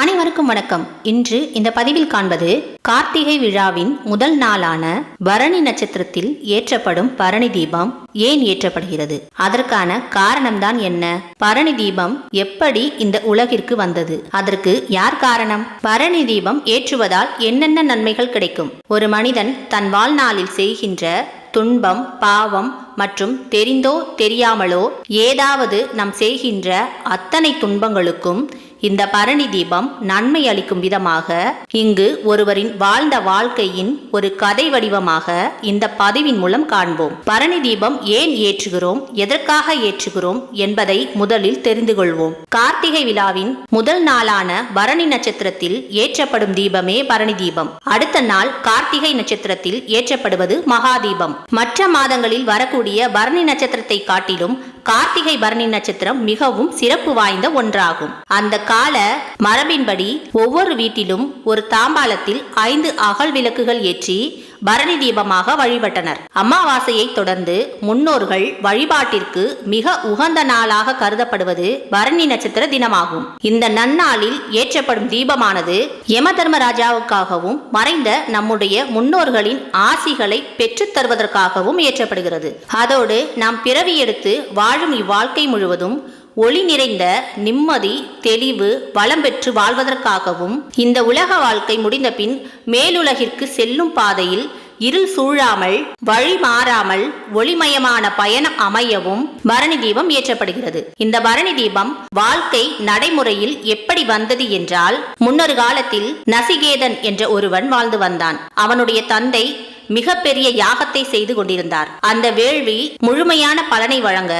அனைவருக்கும் வணக்கம். இன்று இந்த பதிவில் காண்பது கார்த்திகை விழாவின் முதல் நாளான பரணி நட்சத்திரத்தில் ஏற்றப்படும் பரணி தீபம் ஏன் ஏற்றப்படுகிறது? அதற்கான காரணம்தான் என்ன? பரணி தீபம் எப்படி இந்த உலகிற்கு வந்தது? அதற்கு யார் காரணம்? பரணி தீபம் ஏற்றுவதால் என்னென்ன நன்மைகள் கிடைக்கும்? ஒரு மனிதன் தன் வாழ்நாளில் செய்கின்ற துன்பம் பாவம் மற்றும் தெரிந்தோ தெரியாமலோ ஏதாவது நாம் செய்கின்ற அத்தனை துன்பங்களுக்கும் இந்த பரணி தீபம் நன்மை அளிக்கும் விதமாக இங்கு ஒருவரின் வாழ்ந்த வாழ்க்கையின் ஒரு கதை வடிவமாக இந்த பதிவின் மூலம் காண்போம். பரணி தீபம் ஏன் ஏற்றுகிறோம் எதற்காக ஏற்றுகிறோம் என்பதை முதலில் தெரிந்து கொள்வோம். கார்த்திகை விழாவின் முதல் நாளான பரணி நட்சத்திரத்தில் ஏற்றப்படும் தீபமே பரணி தீபம். அடுத்த நாள் கார்த்திகை நட்சத்திரத்தில் ஏற்றப்படுவது மகாதீபம் மற்ற மாதங்களில் வரக்கூடிய பரணி நட்சத்திரத்தை காட்டிலும் கார்த்திகை பரணி நட்சத்திரம் மிகவும் சிறப்பு வாய்ந்த ஒன்றாகும். அந்த கால மரபின்படி ஒவ்வொரு வீட்டிலும் ஒரு தாம்பாளத்தில் ஐந்து அகல் விளக்குகள் ஏற்றி பரணி தீபமாக வழிபட்டனர். அமாவாசையை தொடர்ந்து முன்னோர்கள் வழிபாட்டிற்கு மிக உகந்த நாளாக கருதப்படுவது பரணி நட்சத்திர தினமாகும். இந்த நன்னாளில் ஏற்றப்படும் தீபமானது யம தர்மராஜாவுக்காகவும் மறைந்த நம்முடைய முன்னோர்களின் ஆசிகளை பெற்றுத் தருவதற்காகவும் ஏற்றப்படுகிறது. அதோடு நாம் பிறவி எடுத்து வாழும் இவ்வாழ்க்கை முழுவதும் ஒளி நிறைந்த நிம்மதி தெளிவு வளம் பெற்று வாழ்வதற்காகவும் இந்த உலக வாழ்க்கை முடிந்த பின் மேலுலகிற்கு செல்லும் பாதையில் இருள் சூழாமல் வழி மாறாமல் ஒளிமயமான பயணம் அமையவும் பரணி தீபம் ஏற்றப்படுகிறது. இந்த பரணி தீபம் வாழ்க்கை நடைமுறையில் எப்படி வந்தது என்றால் முன்னொரு காலத்தில் நசிகேதன் என்ற ஒருவன் வாழ்ந்து வந்தான். அவனுடைய தந்தை மிகப்பெரிய யாகத்தை செய்து கொண்டிருந்தார். அந்த வேள்வி முழுமையான பலனை வழங்க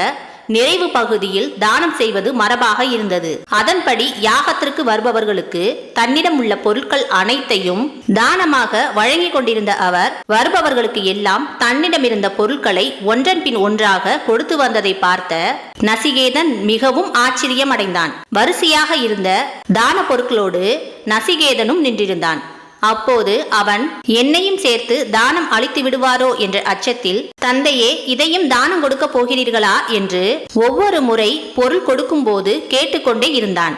நிறைவு பகுதியில் தானம் செய்வது மரபாக இருந்தது. அதன்படி யாகத்திற்கு வருபவர்களுக்கு தன்னிடம் உள்ள பொருட்கள் அனைத்தையும் தானமாக வழங்கி கொண்டிருந்த அவர் வருபவர்களுக்கு எல்லாம் தன்னிடம் இருந்த பொருட்களை ஒன்றன் பின் ஒன்றாக கொடுத்து வந்ததை பார்த்த நசிகேதன் மிகவும் ஆச்சரியம் அடைந்தான் வரிசையாக இருந்த தான பொருட்களோடு நசிகேதனும் நின்றிருந்தான். அப்போது அவன் என்னையும் சேர்த்து தானம் அளித்து விடுவாரோ? என்ற அச்சத்தில் தந்தையே இதையும் தானம் கொடுக்க போகிறீர்களா? என்று ஒவ்வொரு முறை பொருள் கொடுக்கும்போது கேட்டுக்கொண்டே இருந்தான்.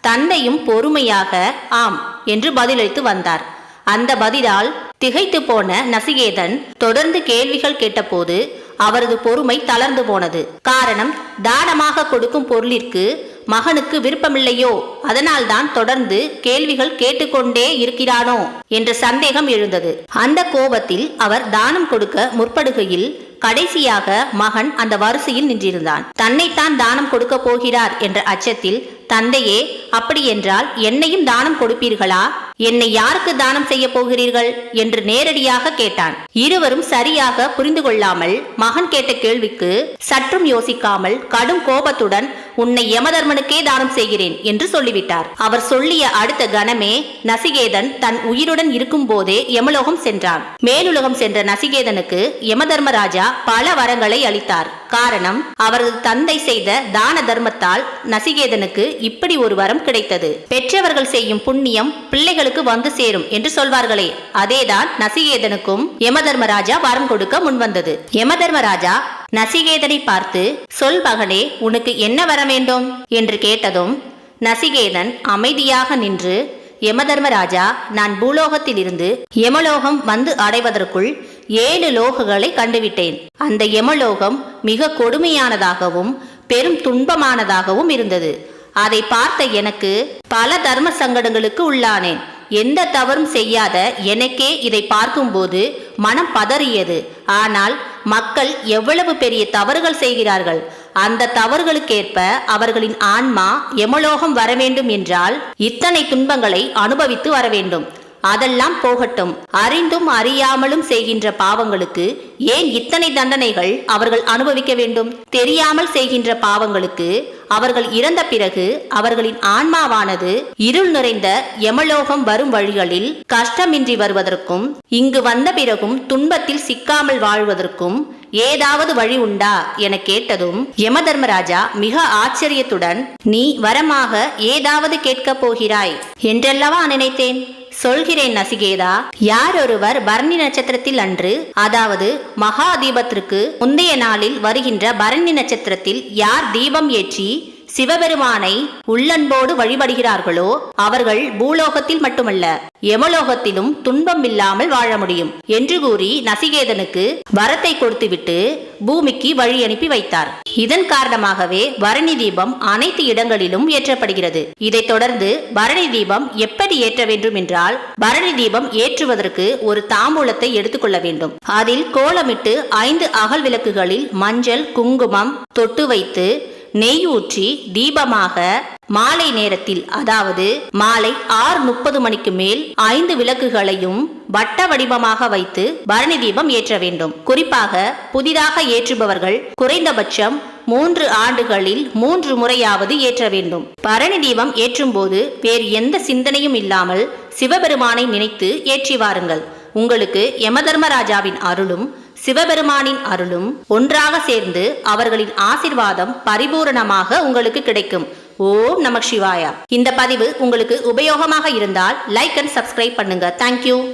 தந்தையும் பொறுமையாக ஆம் என்று பதிலளித்து வந்தார். அந்த பதிலால் திகைத்து போன நசிகேதன் தொடர்ந்து கேள்விகள் கேட்டபோது அவரது பொறுமை தளர்ந்து போனது. காரணம் தானமாக கொடுக்கும் பொருளிற்கு மகனுக்கு விருப்பமில்லையோ? அதனால்தான் தொடர்ந்து கேள்விகள் கேட்டுக்கொண்டே இருக்கிறானோ? என்ற சந்தேகம் எழுந்தது. அந்த கோபத்தில் அவர் தானம் கொடுக்க முற்படுகையில் கடைசியாக மகன் அந்த வரிசையில் நின்றிருந்தான். தன்னைத்தான் தானம் கொடுக்க போகிறார் என்ற அச்சத்தில் தந்தையே அப்படியென்றால் என்னையும் தானம் கொடுப்பீர்களா? என்னை யாருக்கு தானம் செய்ய போகிறீர்கள்? என்று நேரடியாக கேட்டான். இருவரும் சரியாக புரிந்து கொள்ளாமல் மகன் கேட்ட கேள்விக்கு சற்றும் யோசிக்காமல் கடும் கோபத்துடன் உன்னை யமதர்மனுக்கே தானம் செய்கிறேன் என்று சொல்லிவிட்டார். அவர் சொல்லிய அடுத்த கணமே நசிகேதன் தன் உயிருடன் இருக்கும் போதே யமலோகம் சென்றான். மேலுலகம் சென்ற நசிகேதனுக்கு யமதர்மராஜா பல வரங்களை அளித்தார். காரணம் அவரது தந்தை செய்த தான தர்மத்தால் நசிகேதனுக்கு இப்படி ஒரு வரம் கிடைத்தது. பெற்றவர்கள் செய்யும் புண்ணியம் பிள்ளைகளுக்கு வந்து சேரும் என்று சொல்வார்களே. அதேதான் நசிகேதனுக்கும் யமதர்மராஜா வரம் கொடுக்க முன்வந்தது. யமதர்மராஜா நசிகேதனை பார்த்து சொல் மகனே உனக்கு என்ன வர வேண்டும்? என்று கேட்டதும் நசிகேதன் அமைதியாக நின்று யமதர்மராஜா நான் பூலோகத்திலிருந்து யமலோகம் வந்து அடைவதற்குள் ஏழு லோகங்களை கண்டுவிட்டேன். அந்த யமலோகம் மிக கொடுமையானதாகவும் பெரும் துன்பமானதாகவும் இருந்தது. அதை பார்த்த எனக்கு பல தர்ம சங்கடங்களுக்கு உள்ளானேன். எந்த தவறும் செய்யாத எனக்கே இதை பார்க்கும்போது மனம் பதறியது. ஆனால் மக்கள் எவ்வளவு பெரிய தவறுகள் செய்கிறார்கள். அந்த தவறுகளுக்கேற்ப அவர்களின் ஆன்மா எமலோகம் வர வேண்டும் என்றால் இத்தனை துன்பங்களை அனுபவித்து வர வேண்டும் அதெல்லாம் போகட்டும். அறிந்தும் அறியாமலும் செய்கின்ற பாவங்களுக்கு ஏன் இத்தனை தண்டனைகள் அவர்கள் அனுபவிக்க வேண்டும்? தெரியாமல் செய்கின்ற பாவங்களுக்கு அவர்கள் இறந்த பிறகு அவர்களின் ஆன்மாவானது இருள் நிறைந்த யமலோகம் வரும் வழிகளில் கஷ்டமின்றி வருவதற்கும் இங்கு வந்த பிறகும் துன்பத்தில் சிக்காமல் வாழ்வதற்கும் ஏதாவது வழி உண்டா என கேட்டதும் யமதர்மராஜா மிக ஆச்சரியத்துடன் நீ வரமாக ஏதாவது கேட்கப் போகிறாய் என்றல்லவா நினைத்தேன்? சொல்கிறேன் நசிகேதா யார் ஒருவர் பரணி நட்சத்திரத்தில் அன்று அதாவது மகா தீபத்திற்கு முந்தைய நாளில் வருகின்ற பரணி நட்சத்திரத்தில் யார் தீபம் ஏற்றி சிவபெருமானை உள்ளன்போடு வழிபடுகிறார்களோ அவர்கள் பூலோகத்தில் மட்டுமல்ல எமலோகத்திலும் துன்பம் இல்லாமல் வாழ முடியும் என்று கூறி நசிகேதனுக்கு வரத்தை கொடுத்துவிட்டு பூமிக்கு வழி அனுப்பி வைத்தார். இதன் காரணமாகவே பரணி தீபம் அனைத்து இடங்களிலும் ஏற்றப்படுகிறது. இதைத் தொடர்ந்து பரணி தீபம் எப்படி ஏற்ற வேண்டும் என்றால் பரணி தீபம் ஏற்றுவதற்கு ஒரு தாம்பூலத்தை எடுத்துக்கொள்ள வேண்டும். அதில் கோலமிட்டு ஐந்து அகல் விளக்குகளில் மஞ்சள் குங்குமம் தொட்டு வைத்து நெய் ஊற்றி தீபமாக மாலை நேரத்தில் அதாவது மாலை ஆறு முப்பது மணிக்கு மேல் ஐந்து விளக்குகளையும் வட்ட வடிவமாக வைத்து பரணி தீபம் ஏற்ற வேண்டும். குறிப்பாக புதிதாக ஏற்றுபவர்கள் குறைந்தபட்சம் மூன்று ஆண்டுகளில் மூன்று முறையாவது ஏற்ற வேண்டும். பரணி தீபம் ஏற்றும் போது வேறு எந்த சிந்தனையும் இல்லாமல் சிவபெருமானை நினைத்து ஏற்றி வாருங்கள். உங்களுக்கு யமதர்மராஜாவின் அருளும் சிவபெருமானின் அருளும் ஒன்றாக சேர்ந்து அவர்களின் ஆசிர்வாதம் பரிபூரணமாக உங்களுக்கு கிடைக்கும். ஓம் நம சிவாயா. இந்த பதிவு உங்களுக்கு உபயோகமாக இருந்தால் லைக் அண்ட் சப்ஸ்கிரைப் பண்ணுங்க. Thank you